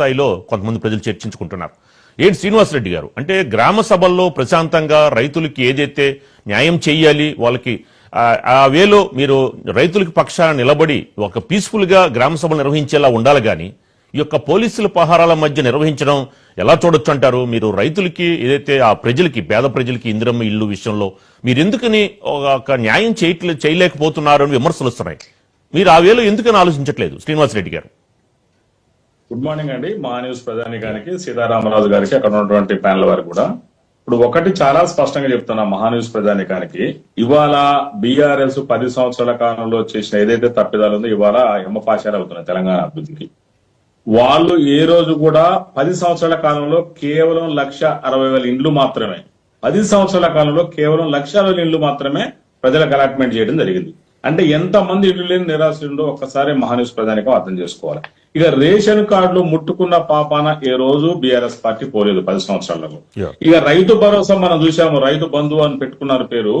స్థాయిలో కొంతమంది ప్రజలు చర్చించుకుంటున్నారు. ఏంటి శ్రీనివాసరెడ్డి గారు? అంటే గ్రామ సభల్లో ప్రశాంతంగా రైతులకి ఏదైతే న్యాయం చేయాలి వాళ్ళకి ఆ- వేలో మీరు రైతులకి పక్షాన నిలబడి ఒక పీస్ఫుల్గా గ్రామ సభలు నిర్వహించేలా ఉండాలి గాని ఈ యొక్క పోలీసుల పహారాల మధ్య నిర్వహించడం ఎలా చూడొచ్చు అంటారు? మీరు రైతులకి ఏదైతే ఆ ప్రజలకి పేద ప్రజలకి ఇందిరమ్మ ఇల్లు విషయంలో మీరు ఎందుకని ఒక న్యాయం చేయట్లే చేయలేకపోతున్నారు అని విమర్శలు వస్తున్నాయి. మీరు ఆ వేలో ఎందుకని ఆలోచించట్లేదు శ్రీనివాసరెడ్డి గారు? గుడ్ మార్నింగ్ అండి. మా న్యూస్ ప్రధానికానికి సీతారామరాజు గారికి అక్కడ ఉన్నటువంటి ప్యానల్ వారికి కూడా. ఇప్పుడు ఒకటి చాలా స్పష్టంగా చెప్తున్నా మహా న్యూస్ ప్రధానికానికి ఇవాళ బీఆర్ఎస్ పది సంవత్సరాల కాలంలో చేసిన ఏదైతే తప్పిదాలు ఉందో ఇవాళ ఎమ్మపాశాలు అవుతున్నాయి తెలంగాణ అభివృద్ధికి. వాళ్ళు ఏ రోజు కూడా పది సంవత్సరాల కాలంలో కేవలం లక్ష అరవై వేల ఇండ్లు మాత్రమే పది సంవత్సరాల కాలంలో కేవలం లక్ష అరవై ఇండ్లు మాత్రమే ప్రజలకు అలాట్మెంట్ చేయడం జరిగింది. అంటే ఎంత మంది ఇల్లు లేని నిరాశ్రులు ఒక్కసారి మహాన్యూస్ ప్రధానికం అర్థం చేసుకోవాలి. ఇక రేషన్ కార్డులు ముట్టుకున్న పాపాన ఏ రోజు బీఆర్ఎస్ పార్టీ పోలేదు పది సంవత్సరాలలో. ఇక రైతు భరోసా మనం చూసాము రైతు బంధు అని పెట్టుకున్నారు పేరు.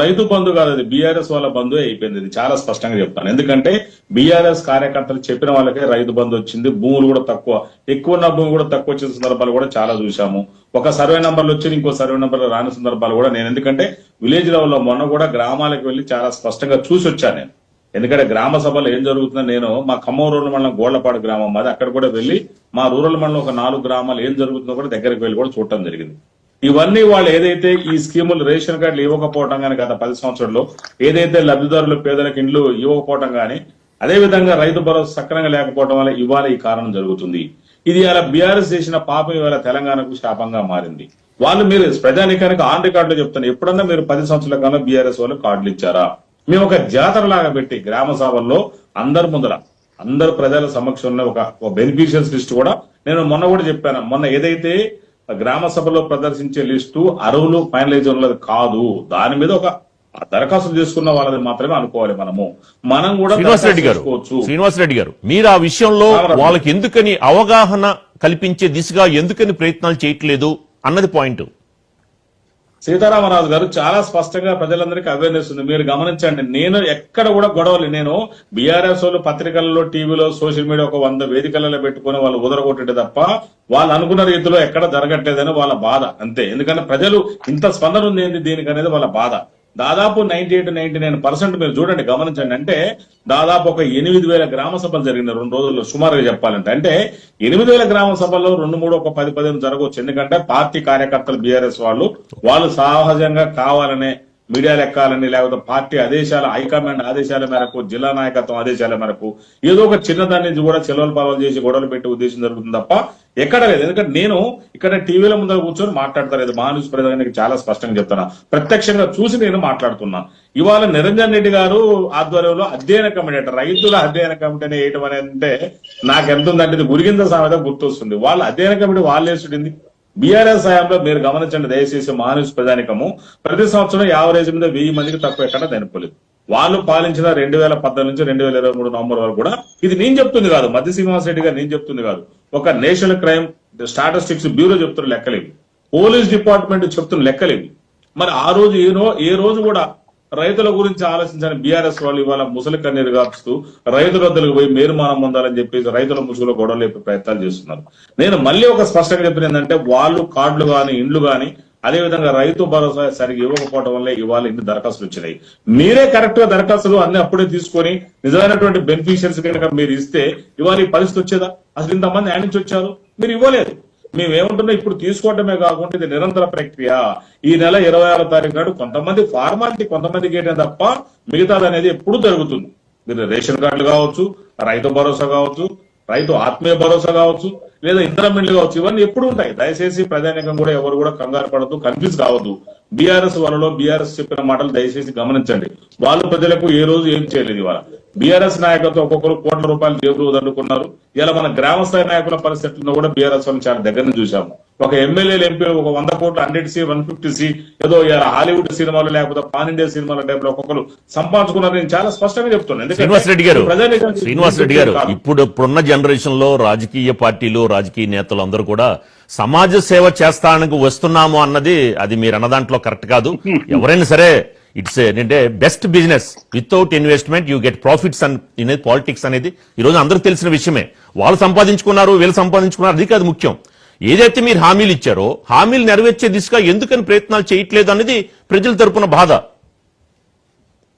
రైతు బంధు కాదు అది బీఆర్ఎస్ వాళ్ళ బంధు అయిపోయింది ఇది. చాలా స్పష్టంగా చెప్తాను. ఎందుకంటే బీఆర్ఎస్ కార్యకర్తలు చెప్పిన వాళ్ళకే రైతు బంధు వచ్చింది భూములు కూడా తక్కువ. ఎక్కువ ఉన్న భూమి కూడా తక్కువ వచ్చిన సందర్భాలు కూడా చాలా చూసాము ఒక సర్వే నంబర్లు వచ్చి ఇంకో సర్వే నంబర్లు రాని సందర్భాలు కూడా నేను. ఎందుకంటే విలేజ్ లెవెల్లో మొన్న కూడా గ్రామాలకు వెళ్ళి చాలా స్పష్టంగా చూసి వచ్చాను నేను. ఎందుకంటే గ్రామ సభలో ఏం జరుగుతుందో నేను మా ఖమ్మం రూరల్ మండలం గోళ్ళపాడు గ్రామం. మాది అక్కడ కూడా వెళ్ళి మా రూరల్ మండలం ఒక నాలుగు గ్రామాలు ఏం జరుగుతుందో కూడా దగ్గరికి వెళ్ళి కూడా చూడటం జరిగింది. ఇవన్నీ వాళ్ళు ఏదైతే ఈ స్కీములు రేషన్ కార్డులు ఇవ్వకపోవటం కానీ గత పది సంవత్సరాల్లో ఏదైతే లబ్ధిదారులు పేదలకు ఇండ్లు ఇవ్వకపోవటం కానీ అదే విధంగా రైతు భరోసా సక్రమంగా లేకపోవడం వల్ల ఇవాళ ఈ కారణం జరుగుతుంది. ఇది అలా బీఆర్ఎస్ చేసిన పాపం ఇవాళ తెలంగాణకు శాపంగా మారింది. వాళ్ళు మీరు ప్రజానికానికి ఆన్ రికార్డులో చెప్తున్నారు. ఎప్పుడన్నా మీరు పది సంవత్సరాల కాలం బీఆర్ఎస్ వాళ్ళు కార్డులు ఇచ్చారా? మేము ఒక జాతర లాగా పెట్టి గ్రామ సభల్లో అందరి ముందర అందరు ప్రజల సమక్షంలో ఒక బెనిఫిషియల్స్ లిస్ట్ కూడా నేను మొన్న కూడా చెప్పాను. మొన్న ఏదైతే గ్రామ సభలో ప్రదర్శించే లిస్టు అరువులు ఫైనలైజ్ ఉన్నది కాదు. దాని మీద ఒక దరఖాస్తు చేసుకున్న వాళ్ళని మాత్రమే అనుకోవాలి మనము. మనం కూడా శ్రీనివాసరెడ్డి గారు శ్రీనివాసరెడ్డి గారు మీరు ఆ విషయంలో. వాళ్ళకి ఎందుకని అవగాహన కల్పించే దిశగా ఎందుకని ప్రయత్నాలు చేయట్లేదు అన్నది పాయింట్. సీతారామరాజు గారు చాలా స్పష్టంగా ప్రజలందరికీ అవేర్నెస్ ఉంది. మీరు గమనించండి నేను ఎక్కడ కూడా గొడవలు నేను బీఆర్ఎస్ వాళ్ళు పత్రికల్లో టీవీలో సోషల్ మీడియా ఒక వంద వేదికలలో పెట్టుకుని వాళ్ళు ఉదరగొట్టే తప్ప వాళ్ళు అనుకున్న రీతిలో ఎక్కడ జరగట్లేదని వాళ్ళ బాధ. అంతే. ఎందుకంటే ప్రజలు ఇంత స్పందన ఉంది ఏంది దీనికి అనేది వాళ్ళ బాధ. దాదాపు ninety eight ninety nine percent మీరు చూడండి గమనించండి. అంటే దాదాపు ఒక ఎనిమిది వేల గ్రామ సభలు జరిగిన రెండు రోజుల్లో సుమారుగా చెప్పాలంటే అంటే ఎనిమిది వేల గ్రామ సభల్లో రెండు మూడు ఒక పది పదిహేను జరగవచ్చు. ఎందుకంటే పార్టీ కార్యకర్తలు బీఆర్ఎస్ వాళ్ళు వాళ్ళు సహజంగా కావాలనే మీడియా లెక్కాలని లేకపోతే పార్టీ ఆదేశాల హైకమాండ్ ఆదేశాల మేరకు జిల్లా నాయకత్వం ఆదేశాల మేరకు ఏదో ఒక చిన్నదాని నుంచి కూడా చెలవలు పాలలు చేసి గొడవలు పెట్టే ఉద్దేశం జరుగుతుంది తప్ప ఎక్కడ లేదు. ఎందుకంటే నేను ఇక్కడ టీవీల ముందర కూర్చొని మాట్లాడతారు ఇది మానూస్ ప్రధానికి చాలా స్పష్టంగా చెప్తున్నా. ప్రత్యక్షంగా చూసి నేను మాట్లాడుతున్నా. ఇవాళ నిరంజన్ రెడ్డి గారు ఆధ్వర్యంలో అధ్యయన కమిటీ అంటే రైతుల అధ్యయన కమిటీ అని వేయటం అనేది అంటే నాకు ఎంత ఉందంటే ఇది గురిగింద సామెత గుర్తొస్తుంది. వాళ్ళ అధ్యయన కమిటీ వాళ్ళు వేసుడింది. బీఆర్ఎస్ హయాంలో మీరు గమనించండి దయచేసి మానవ ప్రధానికము ప్రతి సంవత్సరం యావరేజ్ మీద వెయ్యి మందికి తక్కువ ఎక్కడ నినపలేదు వాళ్ళు పాలించిన రెండు వేల పద్నాలుగు నుంచి రెండు వేల ఇరవై మూడు నవంబర్ వరకు కూడా ఇది నేను చెప్తుంది కాదు మధ్య శ్రీనివాస్ రెడ్డి గారు నేను చెప్తుంది కాదు. ఒక నేషనల్ క్రైమ్ స్టాటిస్టిక్స్ బ్యూరో చెప్తున్న లెక్కలేవి. పోలీస్ డిపార్ట్మెంట్ చెప్తున్న లెక్కలేవి. మరి ఆ రోజు ఏ రోజు ఏ రోజు కూడా రైతుల గురించి ఆలోచించని బీఆర్ఎస్ వాళ్ళు ఇవాళ ముసలి కన్నీరు కాపుస్తూ రైతుల వద్దలకు పోయి మేరుమానం పొందాలని చెప్పేసి రైతుల ముసుగులో గొడవలు లేపే ప్రయత్నాలు చేస్తున్నారు. నేను మళ్ళీ ఒక స్పష్టంగా చెప్పిన ఏంటంటే వాళ్ళు కార్డులు గాని ఇండ్లు గాని అదే విధంగా రైతు భరోసా సరిగ్గా ఇవ్వకపోవడం వల్ల ఇవాళ ఇన్ని దరఖాస్తులు వచ్చినాయి. మీరే కరెక్ట్గా దరఖాస్తులు అన్ని అప్పుడే తీసుకొని నిజమైనటువంటి బెనిఫిషియర్స్ కనుక మీరు ఇస్తే ఇవాళ ఈ పరిస్థితి వచ్చేదా? అసలు ఇంతమంది యాడ్ నుంచి వచ్చారు? మీరు ఇవ్వలేదు. మేమేమంటున్నాం ఇప్పుడు తీసుకోవడమే కాకుండా ఇది నిరంతర ప్రక్రియ. ఈ నెల ఇరవై ఆరో తారీఖు నాడు కొంతమంది ఫార్మాలిటీ కొంతమందికి ఏంటంటే తప్ప మిగతాది అనేది ఎప్పుడు జరుగుతుంది. మీరు రేషన్ కార్డులు కావచ్చు రైతు భరోసా కావచ్చు రైతు ఆత్మీయ భరోసా కావచ్చు లేదా ఇంద్రమిల్లు కావచ్చు ఇవన్నీ ఎప్పుడు ఉంటాయి. దయచేసి ప్రధానికం కూడా ఎవరు కూడా కంగారు పడద్దు కన్ఫ్యూజ్ కావద్దు. బీఆర్ఎస్ వాళ్ళలో బీఆర్ఎస్ చెప్పిన మాటలు దయచేసి గమనించండి. వాళ్ళు ప్రజలకు ఏ రోజు ఏం చేయలేదు ఇవాళ. బీఆర్ఎస్ నాయకత్వం ఒక్కొక్కరు కోట్ల రూపాయలు జేబులు వదులుకున్నారు. ఇలా మన గ్రామ స్థాయి నాయకుల పరిస్థితుల్లో కూడా బీఆర్ఎస్ వాళ్ళని చాలా దగ్గర నుంచి చూసాము ఒక ఎమ్మెల్యేలు ఎంపీ ఒక వంద కోట్లు hundred C one fifty C ఏదో హాలీవుడ్ సినిమాలు లేకపోతే పాన్ ఇండియా సినిమాల టైప్లో ఒక్కొక్కరు సంపాదించుకున్నారు నేను చాలా స్పష్టంగా చెప్తున్నాను. శ్రీనివాస్ రెడ్డి గారు శ్రీనివాస్ రెడ్డి గారు. ఇప్పుడు ఇప్పుడున్న జనరేషన్లో రాజకీయ పార్టీలు రాజకీయ నేతలు అందరూ కూడా సమాజ సేవ చేస్తానికి వస్తున్నాము అన్నది అది మీరు అన్న దాంట్లో కరెక్ట్ కాదు. ఎవరైనా సరే ఇట్స్ ఏంటంటే best business. Without investment you get profits అనేది పాలిటిక్స్ అనేది ఈ రోజు అందరికి తెలిసిన విషయమే. వాళ్ళు సంపాదించుకున్నారు వీళ్ళు సంపాదించుకున్నారు అది కాదు ముఖ్యం. ఏదైతే మీరు హామీలు ఇచ్చారో హామీలు నెరవేర్చే దిశగా ఎందుకని ప్రయత్నాలు చేయట్లేదు అనేది ప్రజల తరపున బాధ.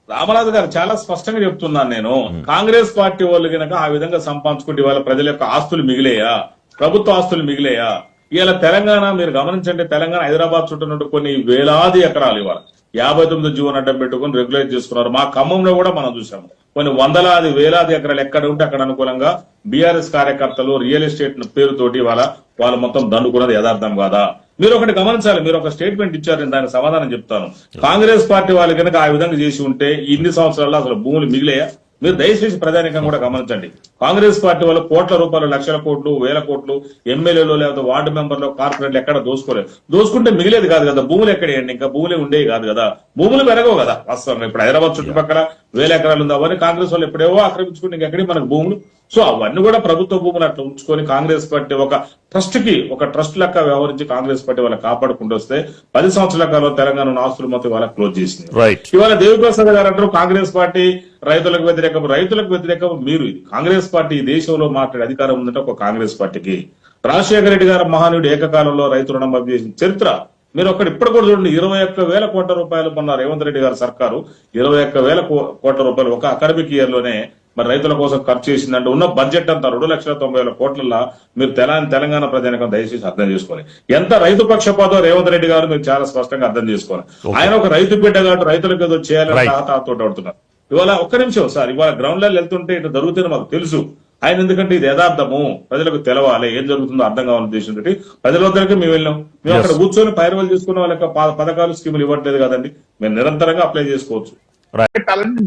రామరాజు గారు చాలా స్పష్టంగా చెప్తున్నాను నేను. కాంగ్రెస్ పార్టీ వాళ్ళు కనుక ఆ విధంగా సంపాదించుకుంటే వాళ్ళ ప్రజల యొక్క ఆస్తులు మిగిలేయా? ప్రభుత్వ ఆస్తులు మిగిలేయా? ఇవాళ తెలంగాణ మీరు గమనించండి తెలంగాణ హైదరాబాద్ చుట్టూ కొన్ని వేలాది ఎకరాలు ఇవాళ. యాభై తొమ్మిది జీవన అడ్డం పెట్టుకుని రెగ్యులేట్ చేసుకున్నారు. మా ఖమ్మంలో కూడా మనం చూసాము కొన్ని వందలాది వేలాది ఎకరాలు ఎక్కడ ఉంటే అక్కడ అనుకూలంగా బీఆర్ఎస్ కార్యకర్తలు రియల్ ఎస్టేట్ పేరుతోటి వాళ్ళ వాళ్ళు మొత్తం దండుకున్నది యథార్థం కాదా? మీరు ఒకటి గమనించాలి. మీరు ఒక స్టేట్మెంట్ ఇచ్చారు. నేను దానికి సమాధానం చెప్తాను. కాంగ్రెస్ పార్టీ వాళ్ళు కనుక ఆ విధంగా చేసి ఉంటే ఇన్ని సంవత్సరాల్లో అసలు భూములు మిగిలేయా? మీరు దయచేసి ప్రధానికంగా కూడా గమనించండి. కాంగ్రెస్ పార్టీ వాళ్ళు కోట్ల రూపాయలు లక్షల కోట్లు వేల కోట్లు ఎమ్మెల్యేలు లేకపోతే వార్డు మెంబర్లు కార్పొరేట్లు ఎక్కడ దోసుకోలేదు. దోసుకుంటే మిగిలేదు కాదు కదా. భూములు ఎక్కడేయండి ఇంకా భూములే ఉండేవి కాదు కదా. భూములు పెరగవు కదా. అసలు ఇప్పుడు హైదరాబాద్ చుట్టుపక్కల వేల ఎకరాలు ఉంది. అవన్నీ కాంగ్రెస్ వాళ్ళు ఎప్పుడేవో ఆక్రమించుకుంటే ఇంకెక్కడి మనకు భూములు? సో అవన్నీ కూడా ప్రభుత్వ భూములు అట్లా ఉంచుకొని కాంగ్రెస్ పార్టీ ఒక ట్రస్ట్కి ఒక ట్రస్ట్ లెక్క వ్యవహరించి కాంగ్రెస్ పార్టీ వాళ్ళ కాపాడుకుంటూ వస్తే పది సంవత్సరాల కాలంలో తెలంగాణ ఆస్తులు మొత్తం వాళ్ళ క్లోజ్ చేసింది. రైట్ ఇవాళ దేవిప్రసాద్ గారు అంటారు కాంగ్రెస్ పార్టీ రైతులకు వ్యతిరేకం రైతులకు వ్యతిరేకం మీరు కాంగ్రెస్ పార్టీ ఈ దేశంలో మాట్లాడే అధికారం ఉందంటే ఒక కాంగ్రెస్ పార్టీకి. రాజశేఖర రెడ్డి గారు మహానుడు ఏకకాలంలో రైతు రుణం మాఫీ చేసిన చరిత్ర. మీరు ఒకటి ఇప్పుడు కూడా చూడండి ఇరవై ఒక్క వేల కోట్ల రూపాయలు మొన్న రేవంత్ రెడ్డి గారి సర్కారు. ఇరవై ఒక్క వేల కోట్ల రూపాయలు ఒక అకాడమిక్ ఇయర్లోనే మరి రైతుల కోసం ఖర్చు చేసిందంటే ఉన్న బడ్జెట్ అంతా రెండు లక్షల తొంభై వేల కోట్లలో మీరు తెలంగాణ తెలంగాణ ప్రజానికం దయచేసి అర్థం చేసుకోవాలి. ఎంత రైతు పక్షపాతం రేవంత్ రెడ్డి గారు మీరు చాలా స్పష్టంగా అర్థం చేసుకోవాలి. ఆయన ఒక రైతు బిడ్డ కాబట్టి రైతులకు ఏదో చేయాలని. తాతతో పడుతున్నారు ఇవాళ ఒక్క నిమిషం సార్ ఇవాళ గ్రౌండ్ లెవెల్ వెళ్తుంటే ఇట్లా జరుగుతుంది మాకు తెలుసు. ఆయన ఎందుకంటే ఇది యథార్థము. ప్రజలకు తెలవాలి. ఏం జరుగుతుందో అర్థం కావాలని ఉద్దేశంతో ప్రజల వద్దరికి మేము వెళ్ళాం. మేము అక్కడ కూర్చొని పైరవలు చేసుకున్న వాళ్ళ పథకాలు స్కీములు ఇవ్వట్లేదు కదండి. మేము నిరంతరంగా అప్లై చేసుకోవచ్చు.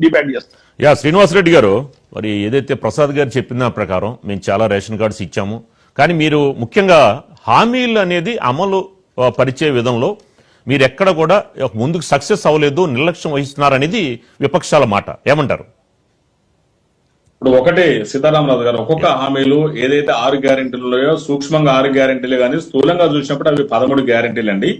డిమాండ్ చేస్తాం. యా శ్రీనివాసరెడ్డి గారు మరి ఏదైతే ప్రసాద్ గారు చెప్పిన ప్రకారం మేము చాలా రేషన్ కార్డ్స్ ఇచ్చాము. కానీ మీరు ముఖ్యంగా హామీలు అనేది అమలు పరిచే విధంలో మీరు ఎక్కడ కూడా ముందుకు సక్సెస్ అవ్వలేదు నిర్లక్ష్యం వహిస్తున్నారనేది విపక్షాల మాట. ఏమంటారు? ఇప్పుడు ఒకటి సీతారామరాజు గారు ఒక్కొక్క హామీలు ఏదైతే ఆరు గ్యారెంటీలు ఉన్నాయో సూక్ష్మంగా ఆరు గ్యారెంటీలే కానీ స్థూలంగా చూసినప్పుడు అవి పదమూడు గ్యారెంటీలు అండి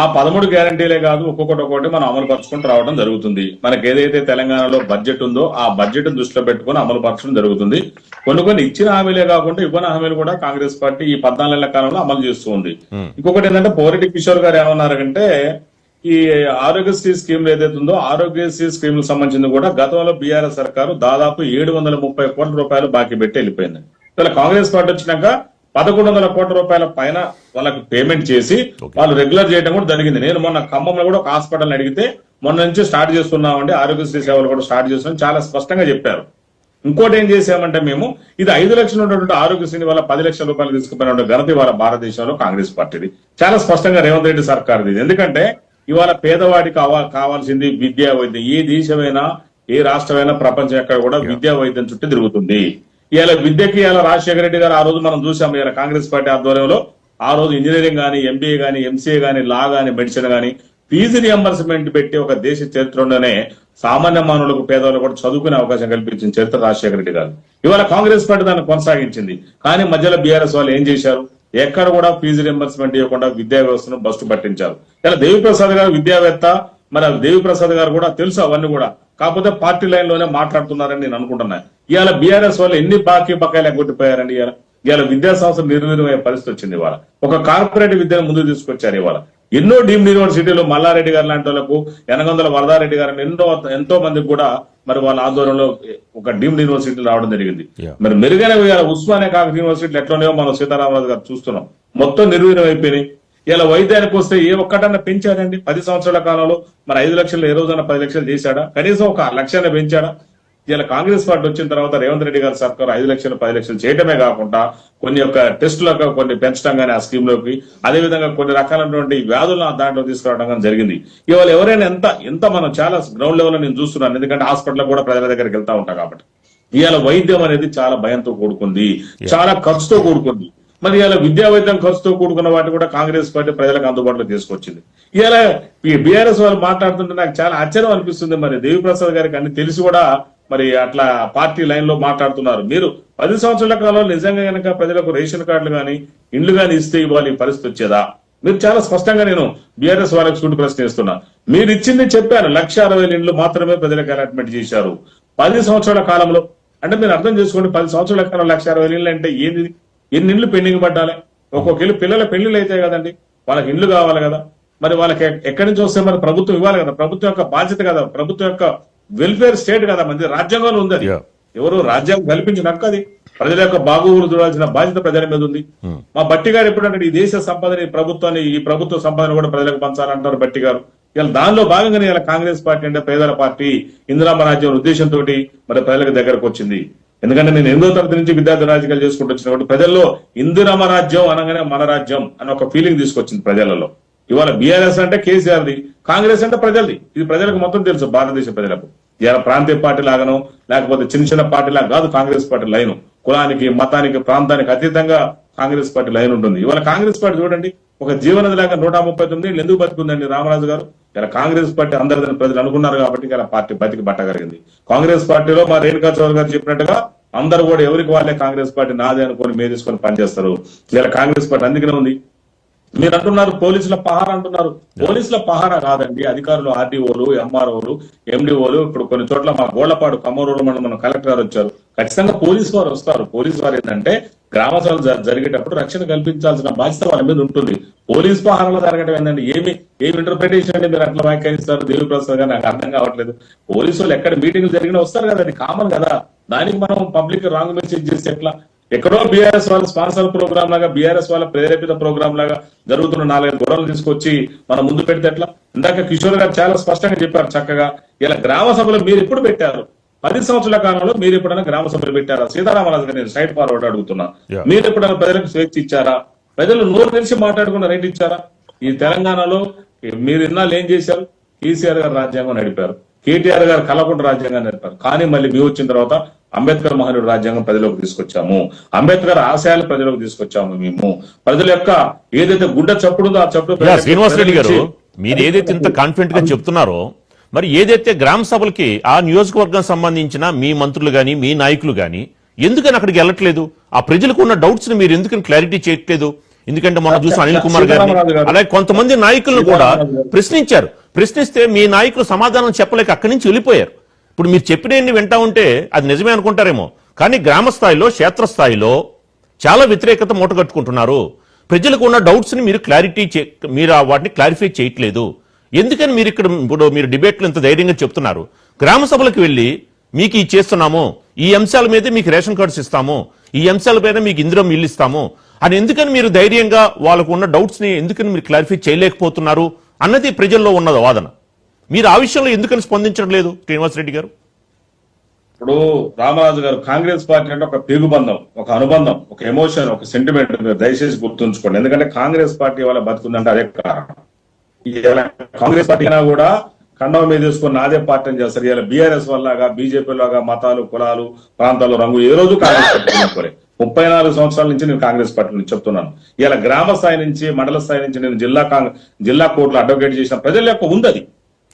ఆ పదమూడు గ్యారెంటీలే కాదు ఒక్కొక్కటి ఒక్కొక్కటి మనం అమలు పరుచుకుంటూ రావడం జరుగుతుంది. మనకి ఏదైతే తెలంగాణలో బడ్జెట్ ఉందో ఆ బడ్జెట్ దృష్టిలో పెట్టుకుని అమలు పరచడం జరుగుతుంది. కొన్ని కొన్ని ఇచ్చిన హామీలే కాకుండా ఇవ్వని హామీలు కూడా కాంగ్రెస్ పార్టీ ఈ పద్నాలుగు నెలల కాలంలో అమలు చేస్తూ ఉంది. ఇంకొకటి ఏంటంటే పోరెడ్డి కిషోర్ గారు ఏమన్నారంటే ఈ ఆరోగ్యశ్రీ స్కీమ్ ఏదైతే ఉందో ఆరోగ్యశ్రీ స్కీమ్కు సంబంధించింది కూడా గతంలో బీఆర్ఎస్ సర్కారు దాదాపు ఏడు వందల ముప్పై కోట్ల రూపాయలు బాకీ పెట్టి వెళ్ళిపోయింది. ఇలా కాంగ్రెస్ పార్టీ వచ్చినాక పదకొండు వందల కోట్ల రూపాయల పైన వాళ్ళకి పేమెంట్ చేసి వాళ్ళు రెగ్యులర్ చేయడం కూడా జరిగింది. నేను మొన్న ఖమ్మంలో కూడా ఒక హాస్పిటల్ అడిగితే మొన్న నుంచి స్టార్ట్ చేస్తున్నామండి ఆరోగ్యశ్రీ సేవలు కూడా స్టార్ట్ చేస్తున్నాం చాలా స్పష్టంగా చెప్పారు. ఇంకోటి ఏం చేశామంటే మేము ఇది ఐదు లక్షలు ఉన్నటువంటి ఆరోగ్యశ్రీని వల్ల పది లక్షల రూపాయలు తీసుకుపోయిన ఘనత ఇవాళ భారతదేశంలో కాంగ్రెస్ పార్టీది. చాలా స్పష్టంగా రేవంత్ రెడ్డి సర్కార్ది ఎందుకంటే ఇవాళ పేదవాడికి కావా- కావాల్సింది విద్యా వైద్యం. ఏ దేశమైనా ఏ రాష్ట్రమైనా ప్రపంచం ఎక్కడ కూడా విద్యా వైద్యం చుట్టూ తిరుగుతుంది. ఇవాళ విద్యకి ఇలా రాజశేఖర రెడ్డి గారు ఆ రోజు మనం చూసాం ఇలా కాంగ్రెస్ పార్టీ ఆధ్వర్యంలో. ఆ రోజు ఇంజనీరింగ్ కానీ ఎంబీఏ కానీ ఎంసీఏ కానీ లా కానీ మెడిసిన్ కానీ ఫీజు రియంబర్స్మెంట్ పెట్టి ఒక దేశ చరిత్రలోనే సామాన్య మానవులకు పేదవాళ్ళు కూడా చదువుకునే అవకాశం కల్పించిన చరిత్ర రాజశేఖర రెడ్డి గారు. ఇవాళ కాంగ్రెస్ పార్టీ దాన్ని కొనసాగించింది. కానీ మధ్యలో బీఆర్ఎస్ వాళ్ళు ఏం చేశారు? ఎక్కడ కూడా ఫీజు రియంబర్స్మెంట్ ఇవ్వకుండా విద్యా వ్యవస్థను బస్టు పట్టించారు. ఇలా దేవిప్రసాద్ గారు విద్యావేత్త మరి దేవిప్రసాద్ గారు కూడా తెలుసు అవన్నీ కూడా. కాకపోతే పార్టీ లైన్లోనే మాట్లాడుతున్నారని నేను అనుకుంటున్నా. ఇవాళ బీఆర్ఎస్ వాళ్ళు ఎన్ని బాకీ బకాయిలు ఎగ్గొట్టిపోయారండి ఇవాళ? ఇవాళ విద్యా సంస్థ నిర్వీర్యమయ్యే పరిస్థితి వచ్చింది ఇవాళ. ఒక కార్పొరేట్ విద్యను ముందుకు తీసుకొచ్చారు ఇవాళ. ఎన్నో డీమ్డ్ యూనివర్సిటీలు మల్లారెడ్డి గారు లాంటి వాళ్ళకు ఎనగొందల వరదారెడ్డి గారు ఎన్నో ఎంతో మందికి కూడా మరి వాళ్ళ ఆధ్వర్యంలో ఒక డీమ్డ్ యూనివర్సిటీలు రావడం జరిగింది. మరి మెరుగైన ఉస్మానియా కాకతీయ యూనివర్సిటీలు ఎట్లనేవో మనం సీతారామరాజు గారు చూస్తున్నాం. మొత్తం నిర్వీర్యం అయిపోయినాయి. ఇలా వైద్యానికి వస్తే ఏ ఒక్కటన్నా పెంచాడండి? పది సంవత్సరాల కాలంలో మరి ఐదు లక్షలు ఏ రోజైనా పది లక్షలు చేశాడా? కనీసం ఒక లక్షాన్ని పెంచాడా? ఇలా కాంగ్రెస్ పార్టీ వచ్చిన తర్వాత రేవంత్ రెడ్డి గారి సర్కార్ ఐదు లక్షలు పది లక్షలు చేయటమే కాకుండా కొన్ని యొక్క టెస్టులకు కొన్ని పెంచడం కానీ ఆ స్కీమ్లోకి అదేవిధంగా కొన్ని రకాలైనటువంటి వ్యాధులను ఆ దాంట్లో తీసుకురావడం కానీ జరిగింది. ఇవాళ ఎవరైనా ఎంత ఎంత మనం చాలా గ్రౌండ్ లెవెల్ నేను చూస్తున్నాను. ఎందుకంటే హాస్పిటల్ కూడా ప్రజల దగ్గరికి వెళ్తా ఉంటాం కాబట్టి. ఇవాళ వైద్యం అనేది చాలా భయంతో కూడుకుంది. చాలా ఖర్చుతో కూడుకుంది. మరి ఇలా విద్యా వైద్యం ఖర్చుతో కూడుకున్న వాటిని కూడా కాంగ్రెస్ పార్టీ ప్రజలకు అందుబాటులో తీసుకొచ్చింది. ఇలా ఈ బీఆర్ఎస్ వాళ్ళు మాట్లాడుతుంటే నాకు చాలా ఆశ్చర్యం అనిపిస్తుంది మరి. దేవిప్రసాద్ గారికి అన్ని తెలిసి కూడా మరి అట్లా పార్టీ లైన్లో మాట్లాడుతున్నారు. మీరు పది సంవత్సరాల కాలంలో నిజంగా కనుక ప్రజలకు రేషన్ కార్డులు కానీ ఇండ్లు కానీ ఇస్తే ఇవ్వాలి ఈ పరిస్థితి వచ్చేదా? మీరు చాలా స్పష్టంగా నేను బీఆర్ఎస్ వాళ్ళకి సూటి ప్రశ్న ఇస్తున్నా మీరు ఇచ్చింది చెప్పారు లక్ష అరవై ఇండ్లు మాత్రమే ప్రజలకు అలాట్మెంట్ చేశారు. పది సంవత్సరాల కాలంలో అంటే మీరు అర్థం చేసుకోండి పది సంవత్సరాల కాలం లక్ష అరవై ఇండ్లు అంటే ఏంది? ఎన్ని ఇండ్లు పెండింగ్ పడ్డాలి ఒక్కొక్క ఇల్లు పిల్లల పెళ్ళిళ్ళు అయితే కదండి. వాళ్ళకి ఇండ్లు కావాలి కదా. మరి వాళ్ళకి ఎక్- ఎక్కడి నుంచి వస్తే మరి ప్రభుత్వం ఇవ్వాలి కదా? ప్రభుత్వం యొక్క బాధ్యత కదా? ప్రభుత్వం యొక్క వెల్ఫేర్ స్టేట్ కదా? మంది రాజ్యాంగంలో ఉంది అది. ఎవరు రాజ్యాంగం కల్పించిన హక్కు అది. ప్రజల యొక్క బాగోగులు చూడాల్సిన బాధ్యత ప్రజల మీద ఉంది. మా బట్టి గారు ఎప్పుడంటే ఈ దేశ సంపదని ప్రభుత్వాన్ని ఈ ప్రభుత్వ సంపదను కూడా ప్రజలకు పంచాలంటారు బట్టి గారు. ఇలా దానిలో భాగంగానే ఇలా కాంగ్రెస్ పార్టీ అంటే పేదల పార్టీ ఇందిరామ రాజ్యం ఉద్దేశంతో మరి ప్రజలకు దగ్గరకు వచ్చింది. ఎందుకంటే నేను ఎనిమిదో తరగతి నుంచి విద్యార్థి రాజకీయాలు చేసుకుంటూ వచ్చిన కాబట్టి ప్రజల్లో ఇందిరమ రాజ్యం అనగానే మన రాజ్యం అని ఒక ఫీలింగ్ తీసుకొచ్చింది ప్రజలలో. ఇవాళ బీఆర్ఎస్ అంటే కేసీఆర్ది కాంగ్రెస్ అంటే ప్రజలది. ఇది ప్రజలకు మొత్తం తెలుసు భారతదేశ ప్రజలకు. ఇలా ప్రాంతీయ పార్టీ లాగానో లేకపోతే చిన్న చిన్న పార్టీ లాగా కాదు కాంగ్రెస్ పార్టీ లైన్. కులానికి మతానికి ప్రాంతానికి అతీతంగా కాంగ్రెస్ పార్టీ లైన్ ఉంటుంది. ఇవాళ కాంగ్రెస్ పార్టీ చూడండి ఒక జీవనది లాగా నూట ముప్పై తొమ్మిది ఎందుకు బతుకుందండి రామరాజు గారు? ఇలా కాంగ్రెస్ పార్టీ అందరిదని ప్రజలు అనుకున్నారు కాబట్టి ఇలా పార్టీ బతికి పట్టగలిగింది కాంగ్రెస్ పార్టీలో మా రేణుకా చౌదరి గారు చెప్పినట్టుగా అందరూ కూడా ఎవరికి వాళ్ళే కాంగ్రెస్ పార్టీ నాదే అనుకొని తీసుకొని పనిచేస్తారు. ఇలా కాంగ్రెస్ పార్టీ అందుకనే ఉంది. మీరు అంటున్నారు పోలీసుల పహారా అంటున్నారు. పోలీసుల పహారా కాదండి. అధికారులు ఆర్డీఓలు ఎంఆర్ఓలు ఎండిఓలు ఇప్పుడు కొన్ని చోట్ల మా గోళ్ళపాడు కమ్మరూరు మనం మన కలెక్టర్ గారు వచ్చారు. ఖచ్చితంగా పోలీసు వారు వస్తారు. పోలీసు వారు ఏంటంటే గ్రామ సభలు జరిగేటప్పుడు రక్షణ కల్పించాల్సిన బాధ్యత వాళ్ళ మీద ఉంటుంది. పోలీస్ పహారాలు జరగడం ఏంటంటే ఏమి ఏమి ఇంటర్ప్రిటేషన్ అండి మీరు అట్లా వ్యాఖ్యానిస్తారు? దేవి ప్రసాద్ గారు నాకు అర్థం కావట్లేదు. పోలీసు వాళ్ళు ఎక్కడ మీటింగ్లు జరిగినా వస్తారు కదా అది కామన్ కదా. దానికి మనం పబ్లిక్ రాంగ్ మెసేజ్ చేస్తే ఎట్లా? ఎక్కడో బీఆర్ఎస్ వాళ్ళ స్పాన్సర్ ప్రోగ్రామ్ లాగా బీఆర్ఎస్ వాళ్ళ ప్రేరేపిత ప్రోగ్రామ్ లాగా జరుగుతున్న నాలుగైదు గొడవలు తీసుకొచ్చి మనం ముందు పెడితే ఎట్లా? ఇందాక కిషోర్ గారు చాలా స్పష్టంగా చెప్పారు చక్కగా. ఇలా గ్రామ సభలు మీరు ఎప్పుడు పెట్టారు? పది సంవత్సరాల కాలంలో మీరు ఎప్పుడైనా గ్రామ సభలు పెట్టారా? సీతారామరాజు గారు నేను సైడ్ ఫార్వర్డ్ అడుగుతున్నా. మీరు ఎప్పుడైనా ప్రజలకు స్వేచ్ఛ ఇచ్చారా? ప్రజలు నోరు తెలిసి మాట్లాడుకున్న రైట్ ఇచ్చారా? ఈ తెలంగాణలో మీరు ఇన్నాళ్ళు ఏం చేశారు? కేసీఆర్ గారు రాజ్యాంగం నడిపారు. కేటీఆర్ గారు కలకుంట రాజ్యాంగం నడిపారు. కానీ మళ్ళీ మేము వచ్చిన తర్వాత అంబేద్కర్ మహనీయుడు రాజ్యాంగం ప్రజలకు తీసుకొచ్చాము. అంబేద్కర్ ఆశయాలు ప్రజలకు తీసుకొచ్చాము మేము. ప్రజల యొక్క ఏదైతే గుడ్డ చప్పుడు ఆ చప్పుడు యా, ప్రజలకు- శ్రీనివాస్ రెడ్డి గారు మీరు ఏదైతే ఇంత కాన్ఫిడెంట్గా చెప్తున్నారో మరి ఏదైతే గ్రామ సభలకి ఆ నియోజకవర్గం సంబంధించిన మీ మంత్రులు గాని మీ నాయకులు గాని ఎందుకని అక్కడికి వెళ్ళట్లేదు? ఆ ప్రజలకు ఉన్న డౌట్స్ని మీరు ఎందుకని క్లారిటీ చేయట్లేదు? ఎందుకంటే మనం చూసిన అనిల్ కుమార్ గారిని గారు. అలాగే కొంతమంది నాయకులను కూడా. ప్రశ్నించారు. ప్రశ్నిస్తే మీ నాయకులు సమాధానం చెప్పలేక అక్కడి నుంచి వెళ్ళిపోయారు. ఇప్పుడు మీరు చెప్పినవన్నీ వింటా ఉంటే అది నిజమే అనుకుంటారేమో. కానీ గ్రామ స్థాయిలో క్షేత్రస్థాయిలో చాలా వ్యతిరేకత మూటగట్టుకుంటున్నారు ప్రజలకు ఉన్న డౌట్స్ని మీరు క్లారిటీ మీరు ఆ వాటిని క్లారిఫై చేయట్లేదు. ఎందుకని మీరు ఇక్కడ ఇప్పుడు మీరు డిబేట్లు ఇంత ధైర్యంగా చెప్తున్నారు? గ్రామ సభలకు వెళ్ళి మీకు ఈ చేస్తున్నాము. ఈ అంశాల మీదే మీకు రేషన్ కార్డ్స్ ఇస్తాము. ఈ అంశాలపైన మీకు ఇందిరం ఇల్లు ఇస్తాము. అని ఎందుకని మీరు ధైర్యంగా వాళ్ళకు ఉన్న డౌట్స్ని ఎందుకని మీరు క్లారిఫై చేయలేకపోతున్నారు? అన్నది ప్రజల్లో ఉన్న వాదన. మీరు ఆ విషయంలో ఎందుకని స్పందించడం లేదు శ్రీనివాస్ రెడ్డి గారు? ఇప్పుడు రామరాజు గారు కాంగ్రెస్ పార్టీ అంటే ఒక పేగుబంధం ఒక అనుబంధం ఒక ఎమోషన్ ఒక సెంటిమెంట్ దయచేసి గుర్తుంచుకోండి. ఎందుకంటే కాంగ్రెస్ పార్టీ వాళ్ళ బతుకుందంటే అదే కారణం. కాంగ్రెస్ పార్టీ అయినా కూడా కండం మీద తీసుకొని నాదే పార్టీ అని చేస్తారు. ఇలా బీఆర్ఎస్ వల్లగా బీజేపీ లాగా మతాలు కులాలు ప్రాంతాలు రంగు ఏ రోజు కాంగ్రెస్ పార్టీ ముప్పై నాలుగు సంవత్సరాల నుంచి నేను కాంగ్రెస్ పార్టీ నుంచి చెప్తున్నాను. ఇలా గ్రామ స్థాయి నుంచి మండల స్థాయి నుంచి నేను జిల్లా కాంగ్ జిల్లా కోర్టులో అడ్వకేట్ చేసిన ప్రజల యొక్క ఉంది అది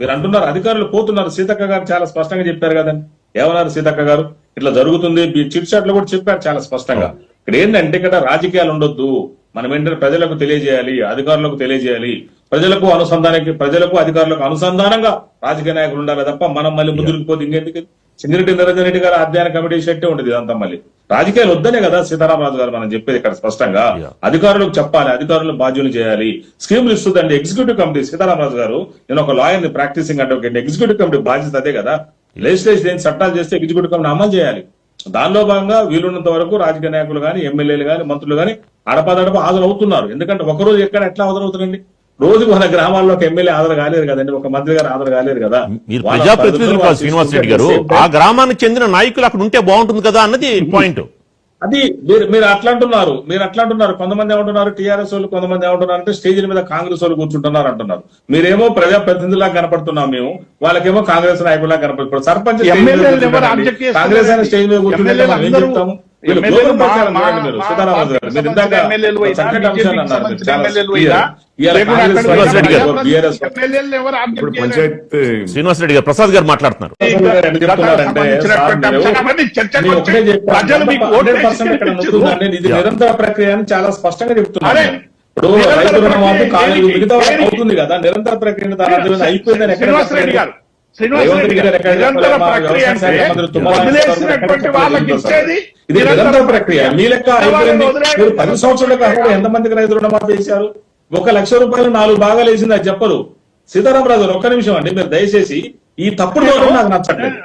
మీరు అంటున్నారు అధికారులు పోతున్నారు. సీతక్క గారు చాలా స్పష్టంగా చెప్పారు కదండి. ఏమన్నారు సీతక్క గారు? ఇట్లా జరుగుతుంది. చిట్ చాట్లో కూడా చెప్పారు చాలా స్పష్టంగా. ఇక్కడ ఏంటంటే ఇక్కడ రాజకీయాలు ఉండొద్దు. మనం ఏంటంటే ప్రజలకు తెలియజేయాలి అధికారులకు తెలియజేయాలి. ప్రజలకు అనుసంధానానికి ప్రజలకు అధికారులకు అనుసంధానంగా రాజకీయ నాయకులు ఉండాలి తప్ప మనం మళ్ళీ ముందుకు పోతే ఇంకెందుకు సింగిరెడ్డి నిరంజన్ రెడ్డి గారు అధ్యయన కమిటీ సెట్టే ఉండేది ఇదంతా మళ్ళీ. రాజకీయాలు వద్దనే కదా సీతారామరాజు గారు మనం చెప్పేది ఇక్కడ స్పష్టంగా. అధికారులకు చెప్పాలి అధికారులు బాధ్యులు చేయాలి. స్కీములు ఇస్తుందండి ఎగ్జిక్యూటివ్ కమిటీ సీతారామరాజు గారు నేను ఒక లాయర్ని ప్రాక్టీసింగ్ అడ్వకేట్ ఎగ్జిక్యూటివ్ కమిటీ బాధ్యత అదే కదా. లెజిస్లేషన్ చట్టాలు చేస్తే ఎగ్జిక్యూటివ్ కమిటీ అమలు చేయాలి. దానిలో భాగంగా వీలున్నంత వరకు రాజకీయ నాయకులు కానీ ఎమ్మెల్యేలు కానీ మంత్రులు కానీ అడపదడప హాజరవుతున్నారు. ఎందుకంటే ఒక రోజు ఎక్కడ ఎట్లా హాజరవుతారండి? రోజు మన గ్రామాల్లో ఒక ఎమ్మెల్యే హాజరు కాలేరు కదండి ఒక మంత్రి గారు హాజరు కాలేరు కదా. మీరు ప్రజాప్రతినిధులు కాదు శ్రీనివాస్ రెడ్డి గారు. ఆ గ్రామానికి చెందిన నాయకులు అక్కడ ఉంటే బాగుంటుంది కదా అన్నది పాయింట్. అది మీరు మీరు అట్లా అంటున్నారు మీరు అట్లా అంటున్నారు. కొంతమంది ఏమంటున్నారు టీఆర్ఎస్ వాళ్ళు కొంతమంది ఏమంటున్నారు అంటే స్టేజీల మీద కాంగ్రెస్ వాళ్ళు కూర్చుంటున్నారు అంటున్నారు. మీరేమో ప్రజా ప్రతినిధులా కనపడుతున్నాం మేము వాళ్ళకేమో కాంగ్రెస్ నాయకులా కనపడుతున్నారు. సర్పంచ్ స్టేజ్? కాంగ్రెస్ అయిన స్టేజ్ మీద కూర్చుంటే శ్రీనివాస్ రెడ్డి గారు. ప్రసాద్ గారు మాట్లాడుతున్నారు ఎందుకు చెప్తున్నారంటే సార్ మీరు అవన్నీ చర్చకు నేను ఒకటే వచ్చి చెప్పాను. ప్రజలు మీకు ఓటు 100% ఇక్కడ వేసి నొక్కుతుందండి. ఇది Yeah. నిరంతర ప్రక్రియ అని చాలా స్పష్టంగా నేను. ఇప్పుడు నిరంతర రైతు రుణమాఫీ కాలేదు? మిగతా? అవుతుంది కదా నిరంతర ప్రక్రియ అయిపోయిందని ఎక్కడ నిరంతర ప్రక్రియ ఇది నిరంతర మీ లెక్క అయిపోయింది మీరు పది సంవత్సరాల కాకుండా ఎంతమందికి రైతు రుణమాఫీ చేశారు ఒక లక్ష రూపాయలు నాలుగు భాగాలు వేసింది అది చెప్పరు సీతారామరాజు ఒక్క నిమిషం అండి మీరు దయచేసి ఈ తప్పుడు ధోరణి నాకు నచ్చట్లేదు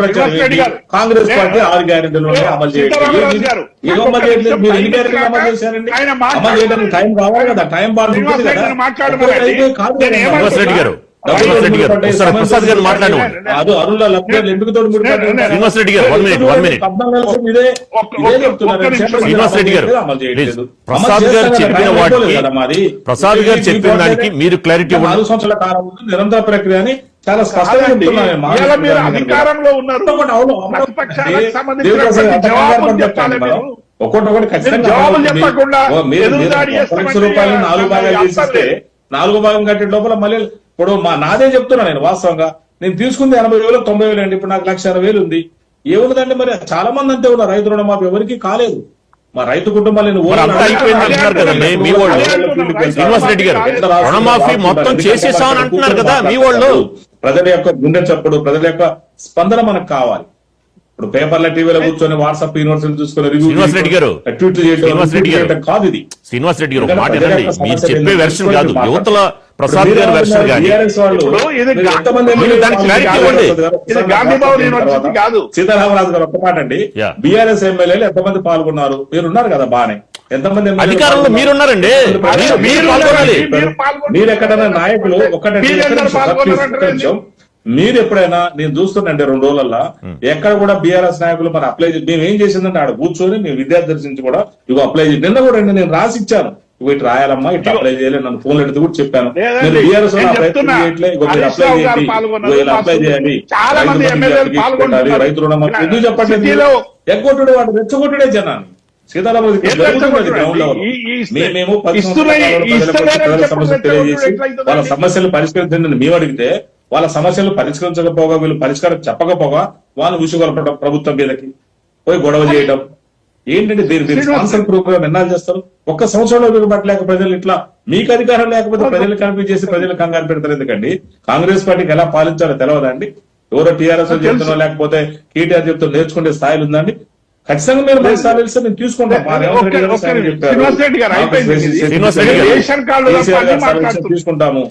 ప్రచారం. కాంగ్రెస్ పార్టీ ఆరు గ్యారెంటీలు అమలు చేయట్లేదు ఏదో అమలు చేయట్లేదు మీరు ఎన్ని గ్యారెంటీలు అమలు చేశారండి అమలు చేయడానికి టైం కావాలి కదా టైం బాగా ఉంటుంది శ్రీనివాస్ కదా కాదు ప్రసాద్ గారు అది అరుణ్ లబ్ధిదారులు ఎందుకు తోడు ముడిపడ్డాయి? శ్రీనివాస్ రెడ్డి గారు, శ్రీనివాస్ గారు. ప్రసాద్ గారు చెప్పిన వాటికి-. ప్రసాద్ గారు చెప్పిన దానికి మీరు ఇవ్వండి. నాలుగు సంవత్సరాల కాలంలో నిరంతర ప్రక్రియ అని చాలా స్పష్టంగా మీరు అధికారంలో ఉన్నారు. ఒక్కొక్కటి ఖచ్చితంగా లక్ష రూపాయలు నాలుగు భాగాలు. చేసిస్తే నాలుగు భాగం కట్టే లోపల మళ్ళీ ఇప్పుడు మా నాదే చెప్తున్నా నేను వాస్తవంగా. నేను తీసుకుంది ఎనభై వేలు తొంభై వేలు అండి. ఇప్పుడు నాకు లక్ష అరవై వేలు ఉంది. ఏమున్నదండి మరి? చాలా మంది అంతే ఉన్నారు. రైతు రుణమాఫీ ఎవరికి కాలేదు. మా రైతు కుటుంబాలు రుణమాఫీ మొత్తం చేసేసామని అంటున్నారు కదా, మీ వాళ్ళు. ప్రజల యొక్క గుండె చప్పుడు ప్రజల యొక్క స్పందన మనకు కావాలి. ఇప్పుడు పేపర్ల టీవీలో కూర్చొని వాట్సాప్ యూనివర్సిటీ చూసుకొని శ్రీనివాస్ రెడ్డి గారు, శ్రీనివాస్ రెడ్డి గారు. కాదు ఇది శ్రీనివాస్ రెడ్డి గారు మాట వినండి యొక్క మీరు చెప్పే వెర్షన్ కాదు? యువతల ప్రసాద్ గారి వెర్షన్ కానీ. సీతారామరాజు గారు ఒక్క మాట అండి. బీఆర్ఎస్ ఎమ్మెల్యేలు ఎంతమంది పాల్గొన్నారు మీరు ఉన్నారు కదా బానే ఎంతమంది అధికారంలో? మీరున్నారండి మీరు- మీరు మీరు పాల్గొనాలి మీరు పాల్గొన్నారు. మీరు ఎక్కడైనా నాయకులు ఒకటంటే మీరు ఎప్పుడైనా నేను చూస్తుంటే రెండు రోజులల్లో ఎక్కడ కూడా బీఆర్ఎస్ నాయకులు మరి అప్లై మేము ఏం చేసిందంటే ఆడ కూర్చొని మేము విద్యార్థి నుంచి కూడా ఇగో అప్లై చేసి నిన్న కూడా అండి నేను రాసి ఇచ్చాను ఇగో ఇటు రాయాలమ్మా ఇట్లా అప్లై చేయాలి నన్ను ఫోన్ ఎడితే కూడా చెప్పాను. మీరు బీఆర్ఎస్ ప్రయత్నం. చేయట్లే మీరు అప్లై చేయండి. ఇలా అప్లై చేయండి. చాలా రైతు ఇలా ఎందుకు చెప్పండి ఎగ్గొట్టుడే వాడు రెచ్చగొట్టుడే జనాన్ని. మేమేమో పది సమస్యలు పరిష్కరించండి మేము అడిగితే వాళ్ళ సమస్యలు పరిష్కరించకపోగా వీళ్ళు పరిష్కారం చెప్పకపోగా వాళ్ళు ఉసుగొలపడం ప్రభుత్వం మీదకి. పోయి గొడవ చేయడం. ఏంటంటే దీని దీని స్పాన్సర్ ప్రోగ్రామ్ ఎన్నాళ్ళు చేస్తారు? ఒక్క సంవత్సరంలో పట్టలేక ప్రజలు ఇట్లా మీకు అధికారం లేకపోతే ప్రజలు కనిపించేసి చేసి ప్రజలు కంగారు పెడతారు ఎందుకండి? కాంగ్రెస్ పార్టీకి ఎలా పాలించాలో తెలియదండి ఎవరో టీఆర్ఎస్ చెప్తున్నా లేకపోతే కేటీఆర్ చెప్తున్నా నేర్చుకునే స్థాయిలు ఉందండి ఖచ్చితంగా మీరు స్థాయిలు ఇస్తే మేము తీసుకుంటాం. తీసుకుంటాము.